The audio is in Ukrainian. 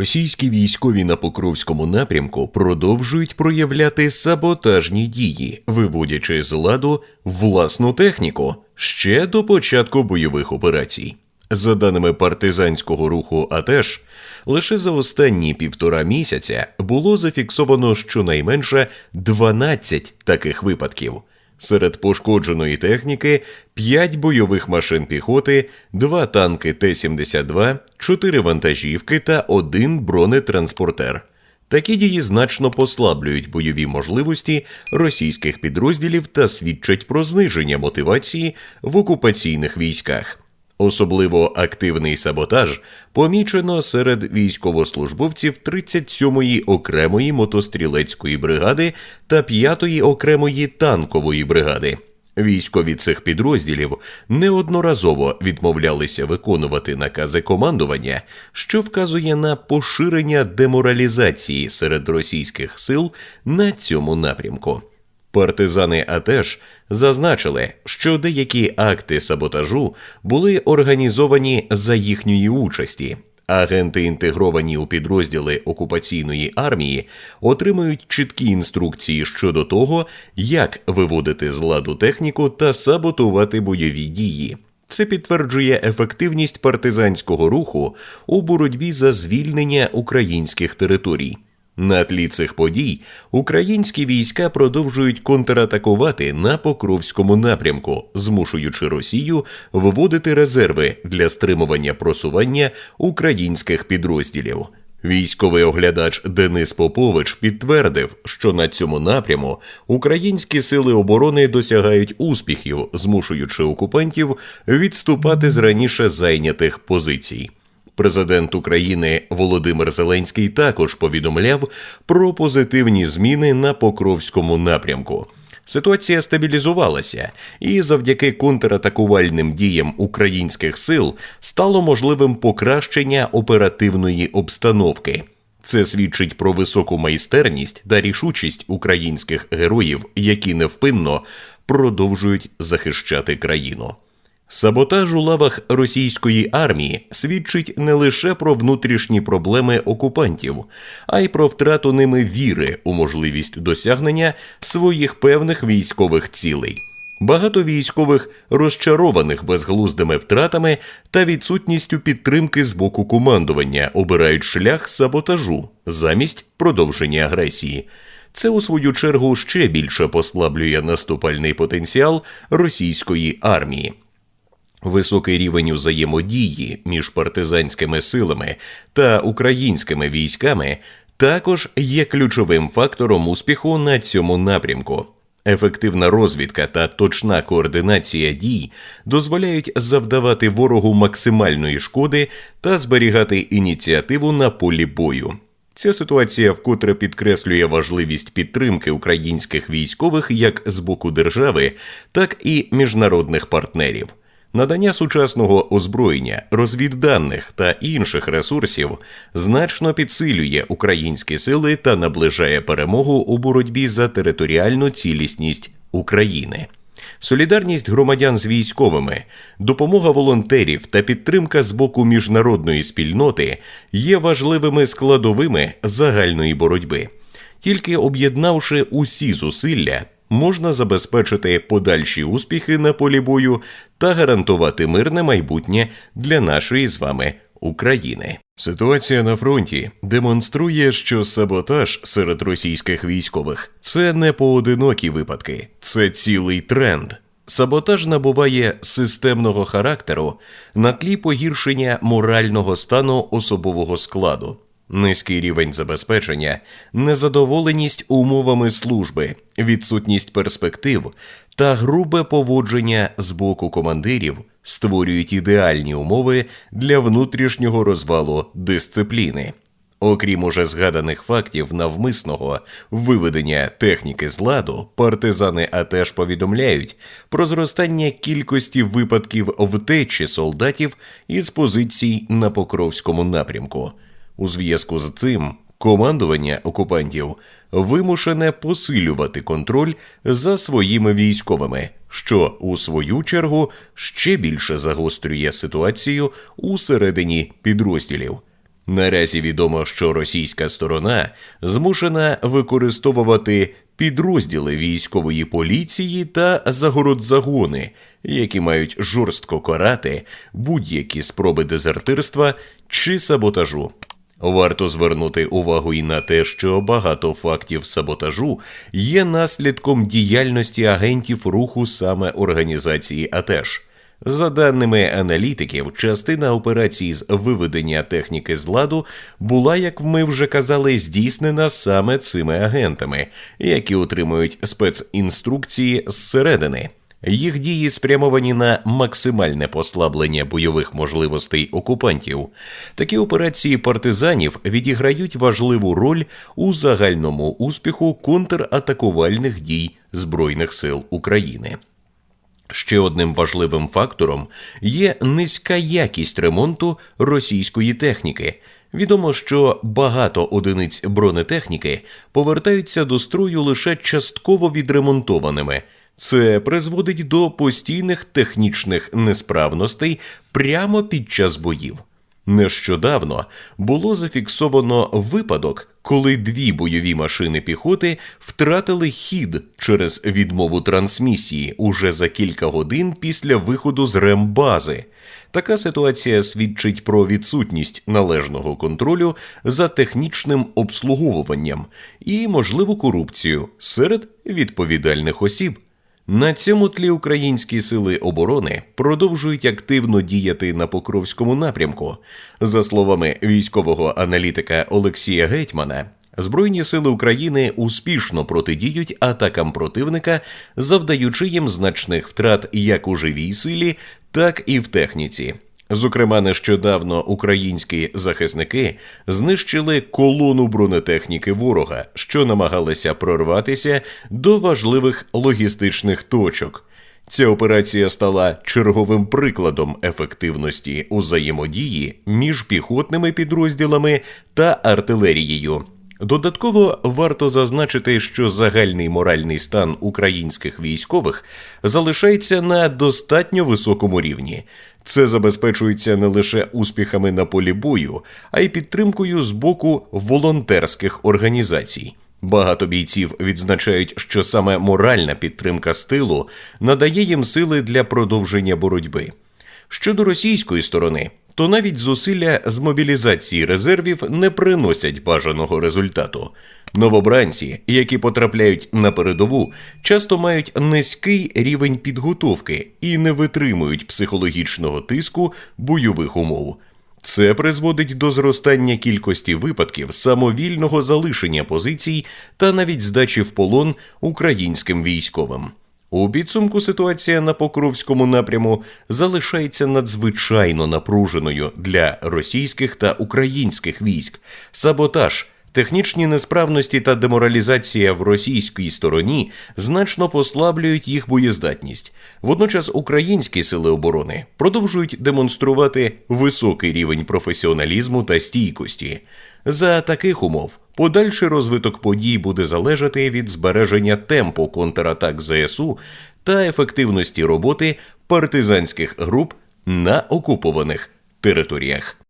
Російські військові на Покровському напрямку продовжують проявляти саботажні дії, виводячи з ладу власну техніку ще до початку бойових операцій. За даними партизанського руху АТЕШ, лише за останні півтора місяця було зафіксовано щонайменше 12 таких випадків. Серед пошкодженої техніки 5 бойових машин піхоти, 2 танки Т-72, 4 вантажівки та 1 бронетранспортер. Такі дії значно послаблюють бойові можливості російських підрозділів та свідчать про зниження мотивації в окупаційних військах. Особливо активний саботаж помічено серед військовослужбовців 37-ї окремої мотострілецької бригади та 5-ї окремої танкової бригади. Військові цих підрозділів неодноразово відмовлялися виконувати накази командування, що вказує на поширення деморалізації серед російських сил на цьому напрямку. Партизани АТЕШ зазначили, що деякі акти саботажу були організовані за їхньої участі. Агенти, інтегровані у підрозділи окупаційної армії, отримують чіткі інструкції щодо того, як виводити з ладу техніку та саботувати бойові дії. Це підтверджує ефективність партизанського руху у боротьбі за звільнення українських територій. На тлі цих подій українські війська продовжують контратакувати на Покровському напрямку, змушуючи Росію вводити резерви для стримування просування українських підрозділів. Військовий оглядач Денис Попович підтвердив, що на цьому напряму українські сили оборони досягають успіхів, змушуючи окупантів відступати з раніше зайнятих позицій. Президент України Володимир Зеленський також повідомляв про позитивні зміни на Покровському напрямку. Ситуація стабілізувалася, і завдяки контратакувальним діям українських сил стало можливим покращення оперативної обстановки. Це свідчить про високу майстерність та рішучість українських героїв, які невпинно продовжують захищати країну. Саботаж у лавах російської армії свідчить не лише про внутрішні проблеми окупантів, а й про втрату ними віри у можливість досягнення своїх певних військових цілей. Багато військових розчарованих безглуздими втратами та відсутністю підтримки з боку командування обирають шлях саботажу замість продовження агресії. Це у свою чергу ще більше послаблює наступальний потенціал російської армії. Високий рівень взаємодії між партизанськими силами та українськими військами також є ключовим фактором успіху на цьому напрямку. Ефективна розвідка та точна координація дій дозволяють завдавати ворогу максимальної шкоди та зберігати ініціативу на полі бою. Ця ситуація вкотре підкреслює важливість підтримки українських військових як з боку держави, так і міжнародних партнерів. Надання сучасного озброєння, розвідданих та інших ресурсів значно підсилює українські сили та наближає перемогу у боротьбі за територіальну цілісність України. Солідарність громадян з військовими, допомога волонтерів та підтримка з боку міжнародної спільноти є важливими складовими загальної боротьби. Тільки об'єднавши усі зусилля, можна забезпечити подальші успіхи на полі бою та гарантувати мирне майбутнє для нашої з вами України. Ситуація на фронті демонструє, що саботаж серед російських військових це не поодинокі випадки, це цілий тренд. Саботаж набуває системного характеру на тлі погіршення морального стану особового складу низький рівень забезпечення, незадоволеність умовами служби, відсутність перспектив та грубе поводження з боку командирів створюють ідеальні умови для внутрішнього розвалу дисципліни. Окрім уже згаданих фактів навмисного виведення техніки з ладу, партизани АТЕШ повідомляють про зростання кількості випадків втечі солдатів із позицій на Покровському напрямку. У зв'язку з цим командування окупантів вимушене посилювати контроль за своїми військовими, що у свою чергу ще більше загострює ситуацію у середині підрозділів. Наразі відомо, що російська сторона змушена використовувати підрозділи військової поліції та загородзагони, які мають жорстко карати будь-які спроби дезертирства чи саботажу. Варто звернути увагу і на те, що багато фактів саботажу є наслідком діяльності агентів руху саме організації АТЕШ. За даними аналітиків, частина операцій з виведення техніки з ладу була, як ми вже казали, здійснена саме цими агентами, які отримують спецінструкції зсередини. Їх дії спрямовані на максимальне послаблення бойових можливостей окупантів. Такі операції партизанів відіграють важливу роль у загальному успіху контратакувальних дій Збройних сил України. Ще одним важливим фактором є низька якість ремонту російської техніки. Відомо, що багато одиниць бронетехніки повертаються до строю лише частково відремонтованими. Це призводить до постійних технічних несправностей прямо під час боїв. Нещодавно було зафіксовано випадок, коли дві бойові машини піхоти втратили хід через відмову трансмісії уже за кілька годин після виходу з рембази. Така ситуація свідчить про відсутність належного контролю за технічним обслуговуванням і можливу корупцію серед відповідальних осіб. На цьому тлі українські сили оборони продовжують активно діяти на Покровському напрямку. За словами військового аналітика Олексія Гетьмана, Збройні сили України успішно протидіють атакам противника, завдаючи їм значних втрат як у живій силі, так і в техніці. Зокрема, нещодавно українські захисники знищили колону бронетехніки ворога, що намагалися прорватися до важливих логістичних точок. Ця операція стала черговим прикладом ефективності взаємодії між піхотними підрозділами та артилерією. Додатково варто зазначити, що загальний моральний стан українських військових залишається на достатньо високому рівні. Це забезпечується не лише успіхами на полі бою, а й підтримкою з боку волонтерських організацій. Багато бійців відзначають, що саме моральна підтримка стилу надає їм сили для продовження боротьби. Щодо російської сторони, то навіть зусилля з мобілізації резервів не приносять бажаного результату. Новобранці, які потрапляють на передову, часто мають низький рівень підготовки і не витримують психологічного тиску бойових умов. Це призводить до зростання кількості випадків самовільного залишення позицій та навіть здачі в полон українським військовим. У підсумку ситуація на Покровському напряму залишається надзвичайно напруженою для російських та українських військ. Саботаж, технічні несправності та деморалізація в російській стороні значно послаблюють їх боєздатність. Водночас українські сили оборони продовжують демонструвати високий рівень професіоналізму та стійкості. За таких умов подальший розвиток подій буде залежати від збереження темпу контратак ЗСУ та ефективності роботи партизанських груп на окупованих територіях.